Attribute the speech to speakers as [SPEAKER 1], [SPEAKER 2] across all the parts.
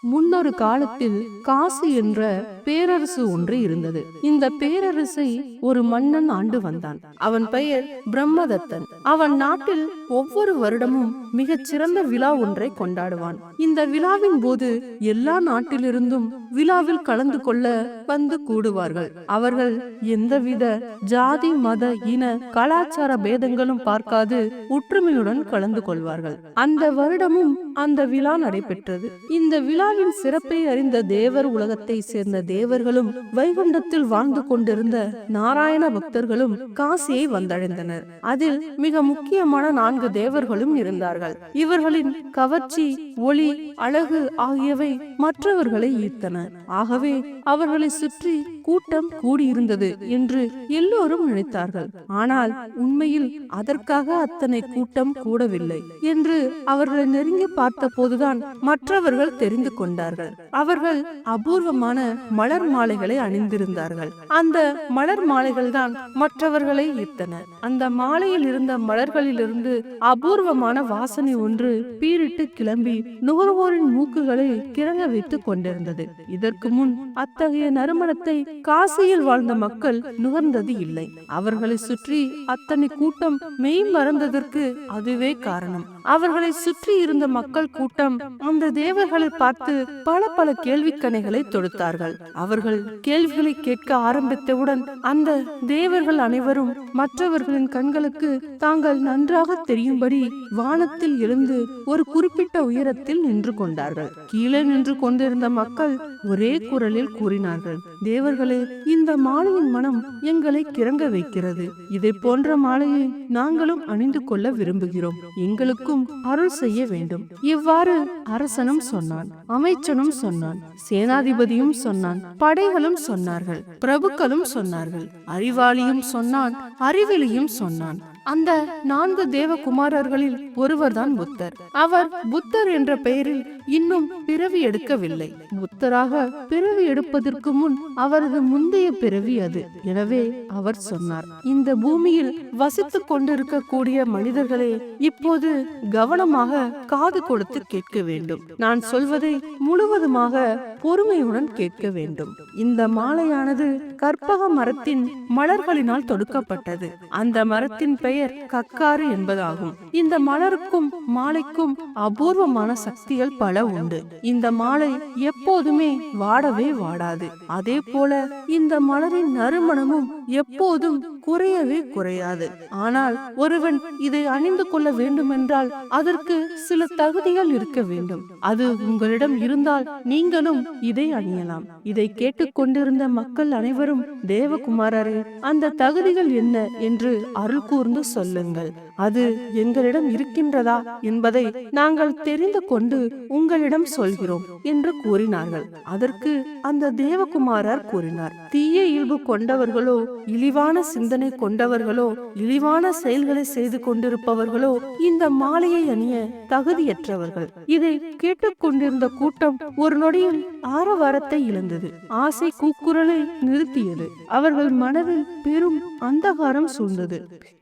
[SPEAKER 1] முன்னொரு காலத்தில் காசி என்ற பேரரசு ஒன்று இருந்தது. இந்த பேரரசை ஒரு மன்னன் ஆண்டு வந்தான். அவன் பெயர் பிரம்மதத்தன். அவன் நாட்டில் ஒவ்வொரு வருடமும் மிகச் சிறந்த விழா ஒன்றை கொண்டாடுவான். இந்த விழாவின் போது எல்லா நாட்டிலிருந்தும் விழாவில் கலந்து கொள்ள வந்து கூடுவார்கள். அவர்கள் எந்தவித ஜாதி மத இன கலாச்சார பேதங்களும் பார்க்காது ஒற்றுமையுடன் கலந்து கொள்வார்கள். அந்த வருடமும் அந்த விழா நடைபெற்றது. இந்த விழாவின் சிறப்பை அறிந்த தேவர் உலகத்தை சேர்ந்த தேவர்களும் வைகுண்டத்தில் வாழ்ந்து கொண்டிருந்த நாராயண பக்தர்களும் காசியை வந்தடைந்தனர். அதில் மிக முக்கியமான நான்கு தேவர்களும் இருந்தார்கள். இவர்களின் கவர்ச்சி ஒளி அழகு ஆகியவை மற்றவர்களை ஈர்த்தன. ஆகவே அவர்களை சுற்றி கூட்டம் கூடியிருந்தது என்று எல்லோரும் நினைத்தார்கள். ஆனால் உண்மையில் அதற்காக அத்தனை கூட்டம் கூடவில்லை என்று அவர்களை நெருங்கி பார்த்த போதுதான் மற்றவர்கள் தெரிந்து கொண்டார்கள். அவர்கள் அபூர்வமான மலர் மாலைகளை அணிந்திருந்தார்கள். அந்த மலர் மாலைகள் தான் மற்றவர்களை ஈர்த்தன. அந்த மாலையில் இருந்த மலர்களிலிருந்து அபூர்வமான வாசனை ஒன்று பீரிட்டு கிளம்பி நுகர்வோரின் மூக்குகளை கிறங்க வைத்துக் கொண்டிருந்தது. இதற்கு முன் அத்தகைய நறுமணத்தை காசியில் வாழ்ந்த மக்கள் நுகர்ந்தது இல்லை. அவர்களை சுற்றி அத்தனை கூட்டம் மெய் மறந்ததற்கு அதுவே காரணம். அவர்களை சுற்றி இருந்த மக்கள் கூட்டம் அந்த தேவர்களை பார்த்து பல பல கேள்விக்கணைகளை தொடுத்தார்கள். அவர்கள் கேள்விகளை கேட்க ஆரம்பித்தவுடன் அந்த தேவர்கள் அனைவரும் மற்றவர்களின் கண்களுக்கு தாங்கள் நன்றாக தெரியும்படி வானத்தில் எழுந்து ஒரு குறிப்பிட்ட உயரத்தில் நின்று கொண்டார்கள். கீழே நின்று கொண்டிருந்த மக்கள் ஒரே குரலில் கூறினார்கள் தேவர்களே இந்த மாலையின் மனம் எங்களை கிறங்க வைக்கிறது. இதை போன்ற மாலையை நாங்களும் அணிந்து கொள்ள விரும்புகிறோம். எங்களுக்கும் அருள் செய்ய வேண்டும். இவ்வாறு அரசனும் சொன்னான் அமைச்சனும் சொன்னான் சேனாதிபதியும் சொன்னான் படைகளும் சொன்னார்கள் பிரபுக்களும் சொன்னார்கள். அறிவாளியும் சொன்னான் அறிவிலியும் சொன்னான். அந்த நான்கு தேவகுமாரர்களில் ஒருவர்தான் புத்தர். அவர் புத்தர் என்ற பெயரில் இன்னும் பிறவி எடுக்கவில்லை. புத்தராக பிறவி எடுப்பதற்கு முன் அவரது முந்தைய பிறவி அது. எனவே அவர் சொன்னார் இந்த பூமியில் வசித்துக் கொண்டிருக்கக்கூடிய மனிதர்களே இப்போது கவனமாக காது கொடுத்து கேட்க வேண்டும். நான் சொல்வதை முழுவதுமாக பொறுமையுடன் கேட்க வேண்டும். இந்த மாலையானது கற்பக மரத்தின் மலர்களினால் தொடுக்கப்பட்டது. அந்த மரத்தின் பெயர் கக்காறு என்பதாகும். இந்த மலருக்கும் மாலைக்கும் அபூர்வமான சக்திகள் பல உண்டு. இந்த மாலை எப்போதுமே வாடவே வாடாது. அதே போல இந்த மலரின் நறுமணமும் எப்போதும் குறையவே குறையாது. ஆனால் ஒருவன் இதை அணிந்து கொள்ள வேண்டுமென்றால் அதற்கு சில தகுதிகள் இருக்க வேண்டும். அது உங்களிடம் இருந்தால் நீங்களும் இதை அணியலாம். இதை கேட்டுக்கொண்டிருந்த மக்கள் அனைவரும் தேவகுமாரரே அந்த தகுதிகள் என்ன? என்று அருள் கூர்ந்து சொல்லுங்கள். அது எங்களிடம் இருக்கின்றதா என்பதை நாங்கள் தெரிந்து கொண்டு உங்களிடம் சொல்கிறோம் என்று கூறினார்கள். அதற்கு அந்த தேவகுமாரர் கூறினார். தீய இயல்பு கொண்டவர்களோ இழிவான சிந்தனை கொண்டவர்களோ இழிவான செயல்களை செய்து கொண்டிருப்பவர்களோ இந்த மாலையை அணிய தகுதியற்றவர்கள். இதை கேட்டுக்கொண்டிருந்த கூட்டம் ஒரு நொடியில் ஆரவாரத்தை இழந்தது. ஆசை கூக்குரலை நிறுத்தியது. அவர்கள் மனதில் பெரும் அந்தகாரம் சூழ்ந்தது.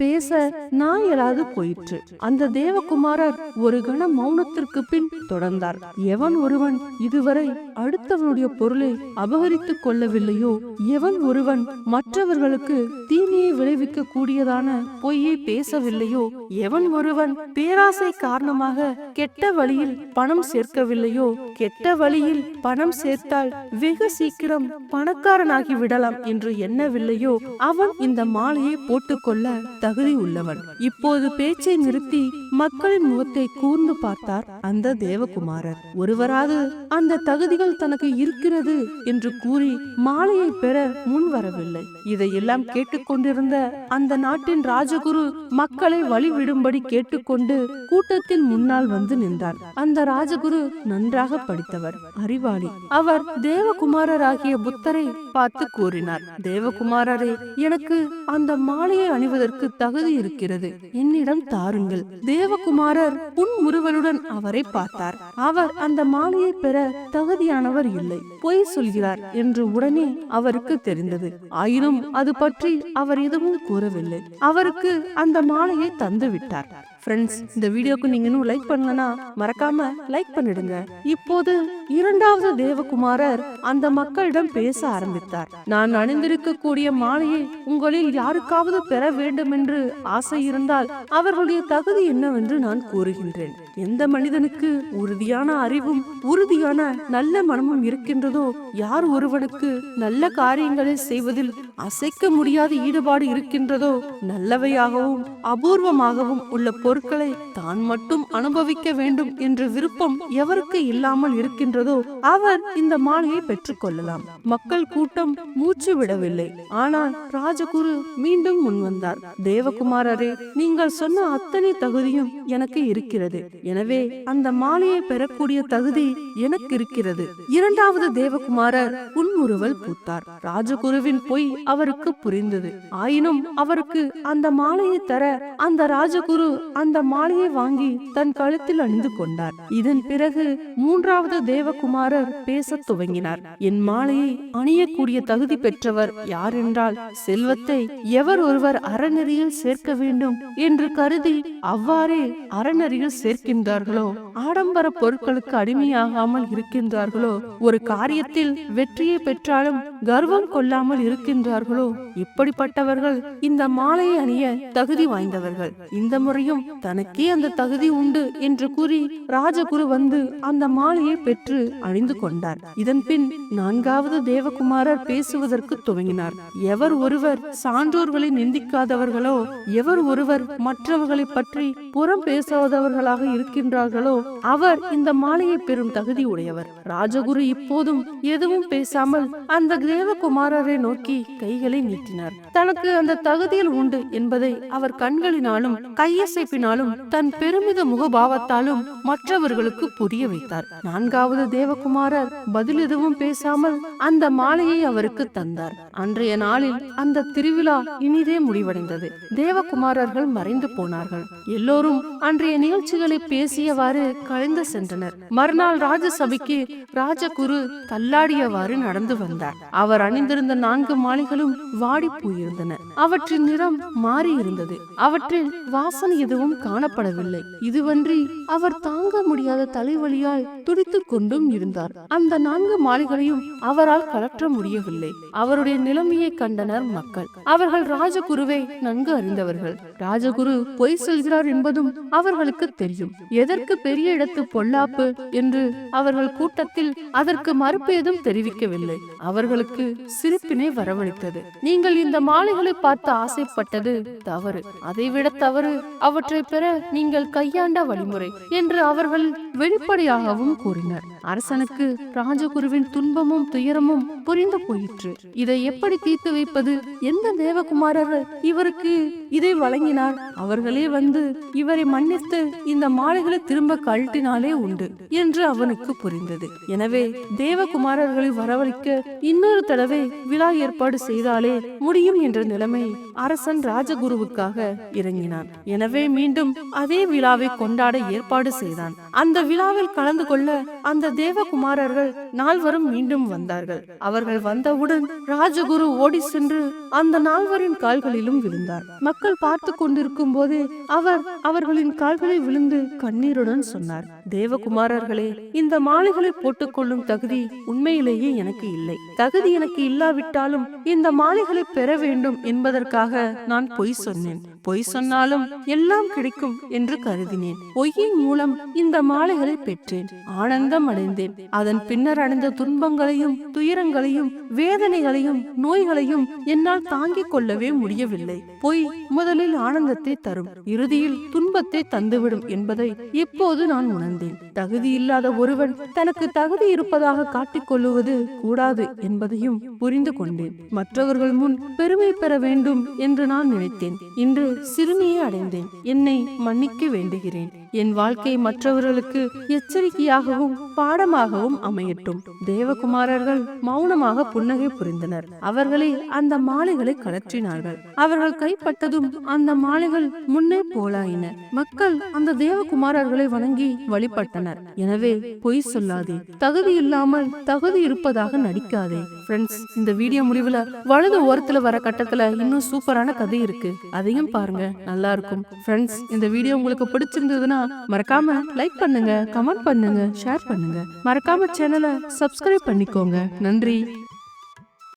[SPEAKER 1] பேச நாயலாது போயிற்று. அந்த தேவகுமாரர் ஒரு கண மௌனத்திற்கு பின் தொடர்ந்தார். எவன் ஒருவன் இதுவரை அடுத்தவனுடைய பொருளை அபகரித்துக் கொள்ளவில்லையோ எவன் ஒருவன் மற்றவர்களுக்கு தீமையை விளைவிக்க கூடியதான பொய்யை பேசவில்லையோ எவன் ஒருவன் பேராசை காரணமாக கெட்ட வழியில் பணம் சேர்க்கவில்லையோ கெட்ட வழியில் பணம் சேர்த்தால் வெகு சீக்கிரம் பணக்காரனாகி விடலாம் என்று எண்ணவில்லையோ அவன் இந்த மாலையை போட்டுக்கொள்ள தகுதி உள்ளவன். இப்போது பேச்சை நிறுத்தி மக்களின் முகத்தை கூர்ந்து பார்த்தார் அந்த தேவகுமாரர். ஒருவராது அந்த தகுதிகள் தனக்கு இருக்கிறது என்று கூறி மாலையை பெற முன் வரவில்லை. இதையெல்லாம் கேட்டுக்கொண்டிருந்த அந்த நாட்டின் ராஜகுரு மக்களை வழிவிடும்படி கேட்டுக்கொண்டு கூட்டத்தின் முன்னால் வந்து நின்றார். அந்த ராஜகுரு நன்றாக படித்தவர் அறிவாளி. அவர் தேவகுமாரராகிய புத்தரை பார்த்து கூறினார். தேவகுமாரரே எனக்கு அந்த மாலையை அணிவதற்கு தகுதி இருக்கிறது. என்னிடம் தாருங்கள். தேவகுமாரர் புன்முறுவலுடன் அவரை பார்த்தார். அவர் அந்த மாலையை பெற தகுதியானவர் இல்லை. பொய் சொல்கிறார் என்று உடனே அவருக்கு தெரிந்தது. ஆயினும் அது பற்றி அவர் எதுவும் கூறவில்லை. அவருக்கு அந்த மாலையை தந்து விட்டார். ஃப்ரெண்ட்ஸ் இந்த வீடியோக்கு நீங்க இன்னும் லைக் பண்ணலனா மறக்காம லைக் பண்ணிடுங்க. இப்போது இரண்டாவது தேவகுமாரர் அந்த மக்களிடம் பேச ஆரம்பித்தார். நான் அணிந்திருக்கக்கூடிய மாலையை உங்களில் யாருக்காவது பெற வேண்டும் என்று ஆசை இருந்தால் அவர்களுடைய தகுதி என்னவென்று நான் கூறுகின்றேன். எந்த மனிதனுக்கு உறுதியான அறிவும் உறுதியான நல்ல மனமும் இருக்கின்றதோ யார் ஒருவனுக்கு நல்ல காரியங்களை செய்வதில் அசைக்க முடியாத ஈடுபாடு இருக்கின்றதோ நல்லவையாகவும் அபூர்வமாகவும் உள்ள பொருட்களை தான் மட்டும் அனுபவிக்க வேண்டும் என்ற விருப்பம் எவருக்கு இல்லாமல் இருக்கின்றதோ அவர் இந்த மாலையை பெற்றுக்கொள்ளலாம். மக்கள் கூட்டம் மூச்சு விடவில்லை. ஆனால் ராஜகுரு மீண்டும் முன்வந்தார் தேவகுமாரரே நீங்கள் சொன்ன அத்தனை தகுதியும் எனக்கு இருக்கிறது. எனவே அந்த மாலையை பெறக்கூடிய தகுதி எனக்கு இருக்கிறது. இரண்டாவது தேவகுமாரர் புன்முறுவல் பூத்தார். ராஜகுருவின் பொய் அவருக்கு புரிந்தது. ஆயினும் அவருக்கு அந்த மாலையை தர அந்த ராஜகுரு அந்த மாலையை வாங்கி தன் கழுத்தில் அணிந்து கொண்டார். இதன் பிறகு மூன்றாவது தேவகுமாரர் பேச துவங்கினார். என் மாலையை அணியக்கூடிய தகுதி பெற்றவர் யார் என்றால் செல்வத்தை எவர் ஒருவர் அறநெறியில் சேர்க்க வேண்டும் என்று கருதி அவ்வாறே அறநெறியில் சேர்க்கின்றார்களோ ஆடம்பர பொருட்களுக்கு அடிமையாகாமல் இருக்கின்றார்களோ ஒரு காரியத்தில் வெற்றியை பெற்றாலும் கர்வம் கொள்ளாமல் இருக்கின்றார்களோ? இப்படிப்பட்டவர்கள் இந்த மாலையை அணிய தகுதி வாய்ந்தவர்கள். இந்த முறையும் தனக்கே அந்த தகுதி உண்டு என்று கூறி ராஜகுரு வந்து அந்த மாலையை பெற்று அணிந்து கொண்டார். இதன் பின் நான்காவது தேவகுமாரர் பேசுவதற்கு துவங்கினார். எவர் ஒருவர் சான்றோர்களை நிந்திக்காதவர்களோ எவர் ஒருவர் மற்றவர்களை பற்றி புறம் பேசாதவர்களாக இருக்கின்றார்களோ அவர் இந்த மாலையை பெறும் தகுதி உடையவர். ராஜகுரு இப்போதும் எதுவும் பேசாமல் அந்த தேவகுமாரரை நோக்கி கைகளை நீட்டினார். தனக்கு அந்த தகுதியில் உண்டு என்பதை அவர் கண்களினாலும் கையசைப்பினாலும் தன் பெருமித முகபாவத்தாலும் மற்றவர்களுக்கு புரிய வைத்தார். நான்காவது தேவகுமாரர் பதில் எதுவும் பேசாமல் அந்த மாலையை அவருக்கு தந்தார். அன்றைய நாளில் அந்த திருவிழா இனிதே முடிவடைந்தது. தேவகுமாரர்கள் மறைந்து போனார்கள். எல்லோரும் அன்றைய நிகழ்ச்சிகளை பேசியவாறு கலைந்து சென்றனர். மறுநாள் ராஜசபைக்கு ராஜகுரு தள்ளாடியவாறு நடந்து வந்தார். அவர் அணிந்திருந்த நான்கு மாலைகளும் வாடி போயிருந்தன. அவற்றின் நிறம் மாறி இருந்தது. அவற்றில் வாசனை எதுவும் காணப்படவில்லை. இதுவன்றி அவர் தாங்க முடியாத தலைவலியால் துடித்துக் கொண்டும் இருந்தார். அந்த நான்கு மாலைகளையும் அவரால் கலற்ற முடியவில்லை. அவருடைய நிலைமையை கண்டனர் மக்கள். அவர்கள் ராஜகுருவை நன்கு அறிந்தவர்கள். ராஜகுரு பொய் சொல்கிறார் என்பதும் அவர்களுக்கு தெரியும். எதற்கு பெரிய இடத்து பொல்லாப்பு என்று அவர்கள் கூட்டத்தில் அதற்கு மறுப்பு ஏதும் தெரிவிக்கவில்லை. அவர்களுக்கு சிரிப்பினை வரவழைத்தது. நீங்கள் இந்த மாலைகளை பார்த்து ஆசைப்பட்டது தவறு. அதைவிட தவறு. அவற்றை பெற நீங்கள் கையாண்ட வழிமுறை என்று அவர்கள் வெளிப்படையாகவும் கூறினர். அரசனுக்கு ராஜகுருவின் துன்பமும் துயரமும் புரிந்து போயிற்று. இதை எப்படி தீர்த்து வைப்பது? எந்த தேவகுமாரர் இவருக்கு இதை வழங்கி வழங்கினார் அவர்களே வந்து இவரை மன்னித்து இந்த மாலைகளை திரும்ப கழட்டினாலே உண்டு என்று அவனுக்கு புரிந்தது. எனவே தேவகுமாரர்களை வரவழைக்க இன்னொரு தடவை விழா ஏற்பாடு செய்தாலே முடியும் என்ற நிலைமை அரசன் ராஜகுருவுக்காக இறங்கினான். எனவே மீண்டும் அதே விழாவை கொண்டாட ஏற்பாடு செய்தான். அந்த விழாவில் கலந்து கொள்ள அந்த தேவகுமாரர்கள் நால்வரும் மீண்டும் வந்தார்கள். அவர்கள் வந்தவுடன் ராஜகுரு ஓடி சென்று அந்த நால்வரின் கால்களிலும் விழுந்தார். மக்கள் பார்த்து கொண்டிருக்கும் போதே அவர் அவர்களின் கால்களை விழுந்து கண்ணீருடன் சொன்னார். தேவகுமாரர்களே இந்த மாலைகளை போட்டுக்கொள்ளும் தகுதி உண்மையிலேயே எனக்கு இல்லை. தகுதி எனக்கு இல்லாவிட்டாலும் இந்த மாலைகளை பெற வேண்டும் என்பதற்காக நான் பொய் சொன்னேன். பொய் சொன்னாலும் எல்லாம் கிடைக்கும் என்று கருதினேன். பொய்யின் மூலம் இந்த மாலைகளை பெற்றேன். ஆனந்தம் அடைந்தேன். அதன் பின்னர் அடைந்த துன்பங்களையும் துயரங்களையும் வேதனைகளையும் நோய்களையும் என்னால் தாங்கிக் கொள்ளவே முடியவில்லை. பொய் முதலில் ஆனந்தத்தை தரும். இறுதியில் துன்பத்தை தந்துவிடும் என்பதை இப்போது நான் உணர்ந்தேன். தகுதி இல்லாத ஒருவன் தனக்கு தகுதி இருப்பதாக காட்டிக்கொள்ளுவது கூடாது என்பதையும் புரிந்து கொண்டேன். மற்றவர்கள் முன் பெருமை பெற வேண்டும் என்று நான் நினைத்தேன். இன்று சிறுமியை அடைந்தேன். என்னை மன்னிக்க வேண்டுகிறேன். என் வாழ்க்கை மற்றவர்களுக்கு எச்சரிக்கையாகவும் பாடமாகவும் அமையட்டும். தேவகுமாரர்கள் மௌனமாக புன்னகை புரிந்தனர். அவர்களே அந்த மாலைகளை கலற்றினார்கள் அவர்கள் கைப்பட்டதும் அந்த மாலைகள் முன்னே போலாயின. மக்கள் அந்த தேவகுமாரர்களை வணங்கி வழிபட்டனர். எனவே பொய் சொல்லாதே. தகுதி இல்லாமல் தகுதி இருப்பதாக நடிக்காதே. ஃப்ரெண்ட்ஸ் இந்த வீடியோ முடிவுல வலது ஓரத்துல வர கட்டத்துல இன்னும் சூப்பரான கதை இருக்கு. அதையும் பாருங்க. நல்லா இருக்கும். ஃப்ரெண்ட்ஸ் இந்த வீடியோ உங்களுக்கு பிடிச்சிருந்ததுன்னா மறக்காம லைக் பண்ணுங்க கமெண்ட் பண்ணுங்க ஷேர் பண்ணுங்க. மறக்காம சேனலை சப்ஸ்கிரைப் பண்ணிக்கோங்க. நன்றி.